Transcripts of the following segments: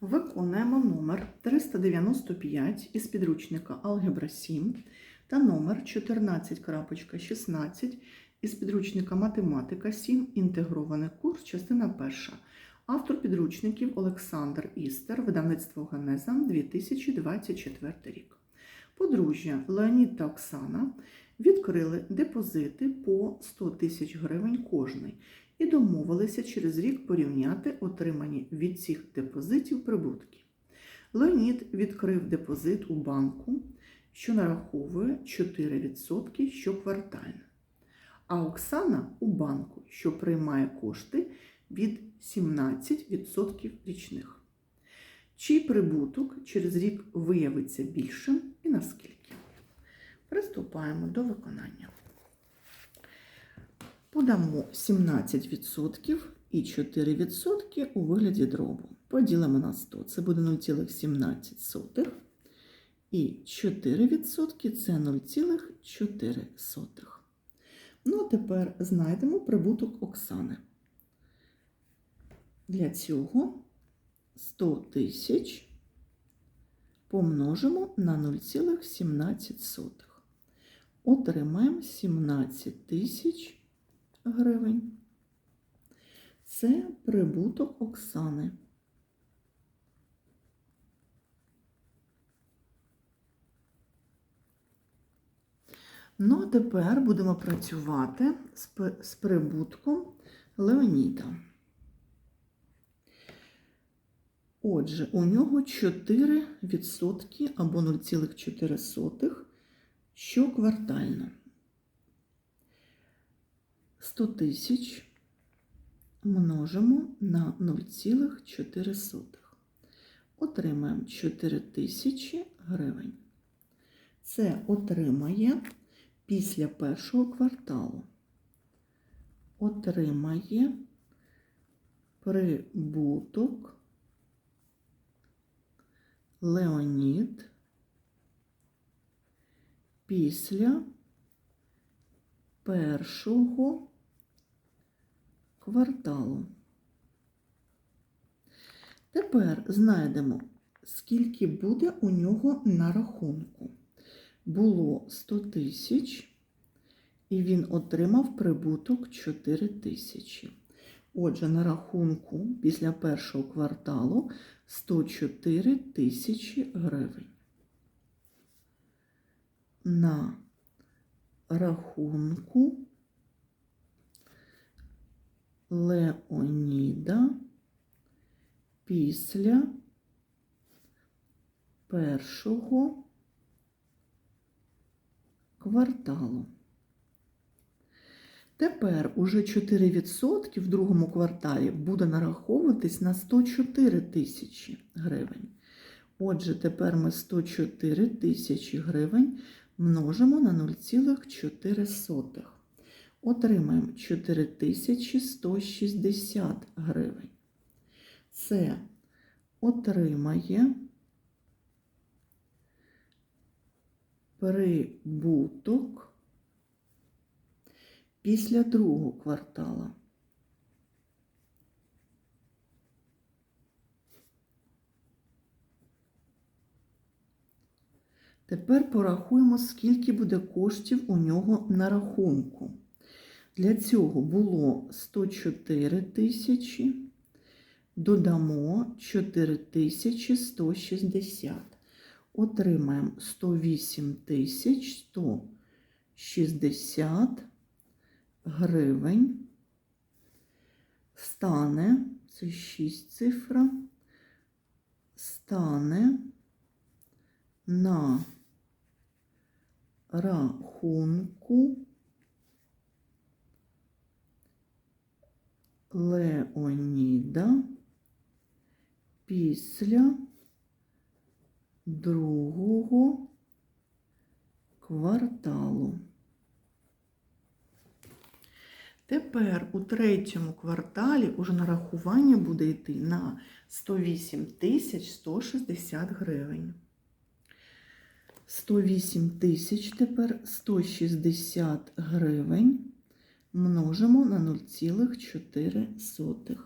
Виконуємо номер 395 із підручника Алгебра 7 та номер 14.16 із підручника Математика 7. Інтегрований курс, частина 1. Автор підручників Олександр Істер, видавництво Генеза 2024 рік. Подружжя Леонід та Оксана відкрили депозити по 100 тисяч гривень кожний і домовилися через рік порівняти отримані від цих депозитів прибутки. Леонід відкрив депозит у банку, що нараховує 4% щоквартально, а Оксана у банку, що приймає кошти від 17% річних. Чий прибуток через рік виявиться більшим і наскільки? Приступаємо до виконання. Подамо 17% і 4% у вигляді дробу. Поділимо на 100. Це буде 0,17. І 4% це 0,4. Ну, а тепер знайдемо прибуток Оксани. Для цього 100 тисяч помножимо на 0,17. Отримаємо 17 тисяч гривень. Це прибуток Оксани. Ну, а тепер будемо працювати з, прибутком Леоніда. Отже, у нього 4% або 0,4 щоквартально. 100 тисяч множимо на 0,4. Отримаємо 4 тисячі гривень. Це отримає після першого кварталу. Отримає прибуток Леонід після першого кварталу. Тепер знайдемо, скільки буде у нього на рахунку. Було 100 тисяч, і він отримав прибуток 4 тисячі. Отже, на рахунку після першого кварталу 104 тисячі гривень. На рахунку Леоніда після першого кварталу. Тепер уже 4% в другому кварталі буде нараховуватись на 104 тисячі гривень. Отже, тепер ми 104 тисячі гривень множимо на 0,4. Отримаємо 4160 гривень. Це отримає прибуток після другого квартала. Тепер порахуємо, скільки буде коштів у нього на рахунку. Для цього було 104 тисячі, додамо 4160. Отримаємо 108 тисяч 160 гривень. Стане, це 6 цифра, стане на рахунку Леоніда після другого кварталу. Тепер у третьому кварталі уже нарахування буде йти на 108 тисяч 160 гривень. 108 тисяч тепер 160 гривень множимо на 0,4.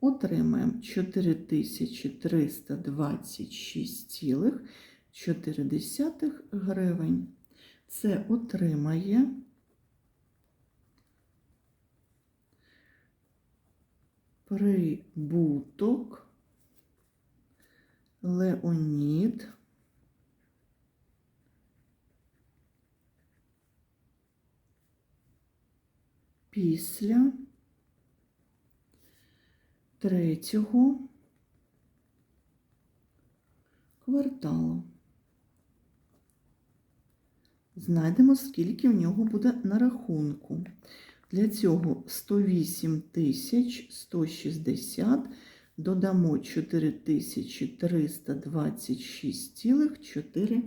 отримаємо 4326,4 гривень. Це отримає прибуток Леонід після третього кварталу. Знайдемо, скільки в нього буде на рахунку. Для цього 108 тисяч 160 додамо 4326,4.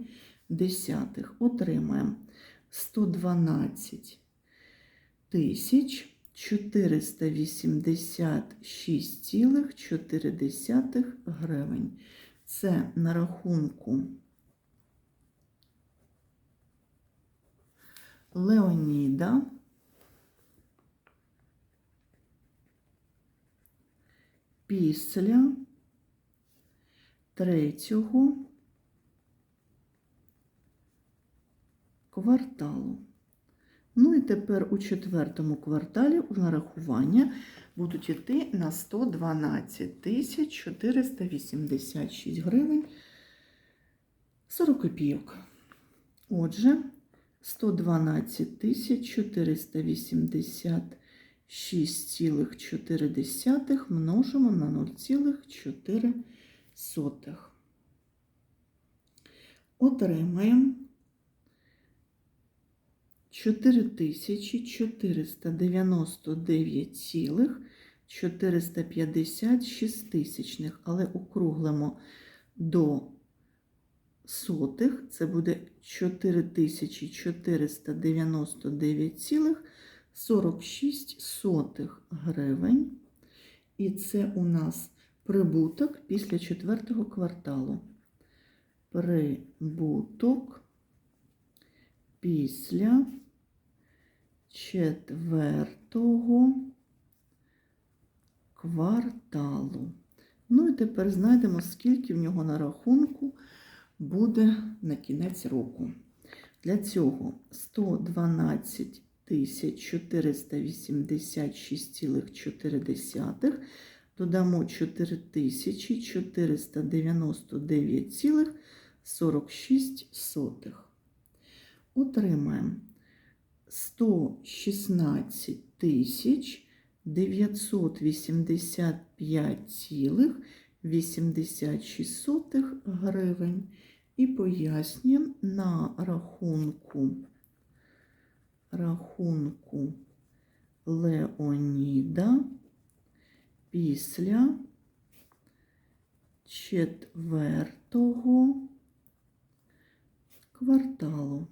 Отримаємо 112 тисяч 486,4 гривень. Це на рахунку Леоніда. Після третього кварталу. Ну і тепер у четвертому кварталі у нарахування будуть йти на 112 тисяч 486 гривень 40 копійок. Отже, 112 тисяч 486,4 множимо на 0,4. Отримаємо 4499,456 тисячних, але округлимо до сотих, це буде 4499,46 гривень. І це у нас прибуток після четвертого кварталу. Прибуток після четвертого кварталу. Ну і тепер знайдемо, скільки в нього на рахунку буде на кінець року. Для цього 112 486,4 додамо 4499,46. Отримаємо 116 тисяч 985,86 гривень. І пояснюємо на рахунку, рахунку Леоніда після четвертого кварталу.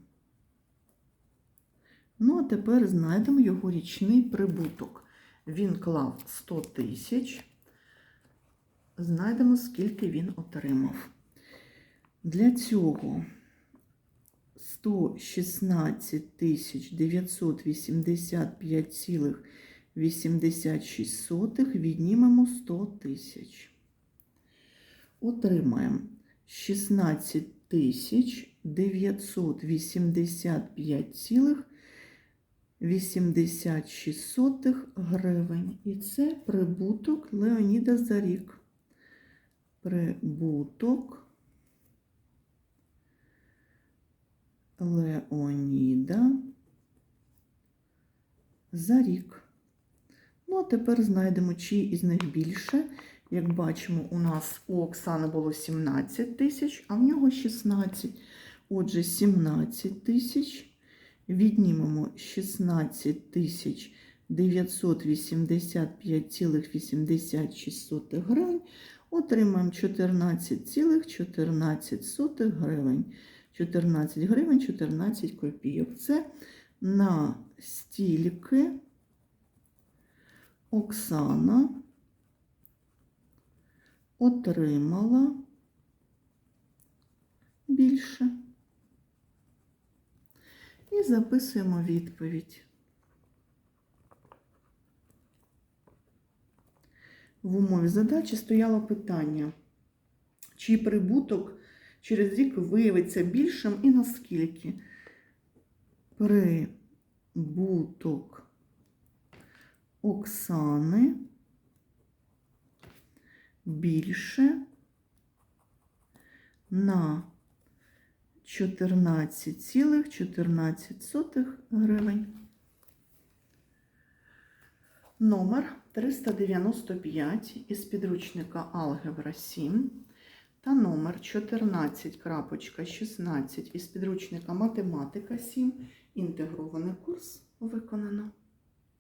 Ну, а тепер знайдемо його річний прибуток. Він клав 100 тисяч. Знайдемо, скільки він отримав. Для цього 116 тисяч 985,86 віднімемо 100 тисяч. Отримаємо 16 тисяч 985,86 86 гривень. І це прибуток Леоніда за рік. Прибуток Леоніда за рік. Ну, а тепер знайдемо, чий із них більше. Як бачимо, у нас у Оксани було 17 тисяч, а в нього 16. Отже, 17 тисяч. Віднімемо 16 тисяч 985,86 гривень, отримаємо 14,14 гривень. 14 гривень 14 копійок. Це на стільки Оксана отримала більше. І записуємо відповідь. в умові задачі стояло питання, чий прибуток через рік виявиться більшим і наскільки. Прибуток Оксани більше на 14,14 гривень. Номер 395 із підручника Алгебра 7 та номер 14.16 із підручника Математика 7. Інтегрований курс виконано.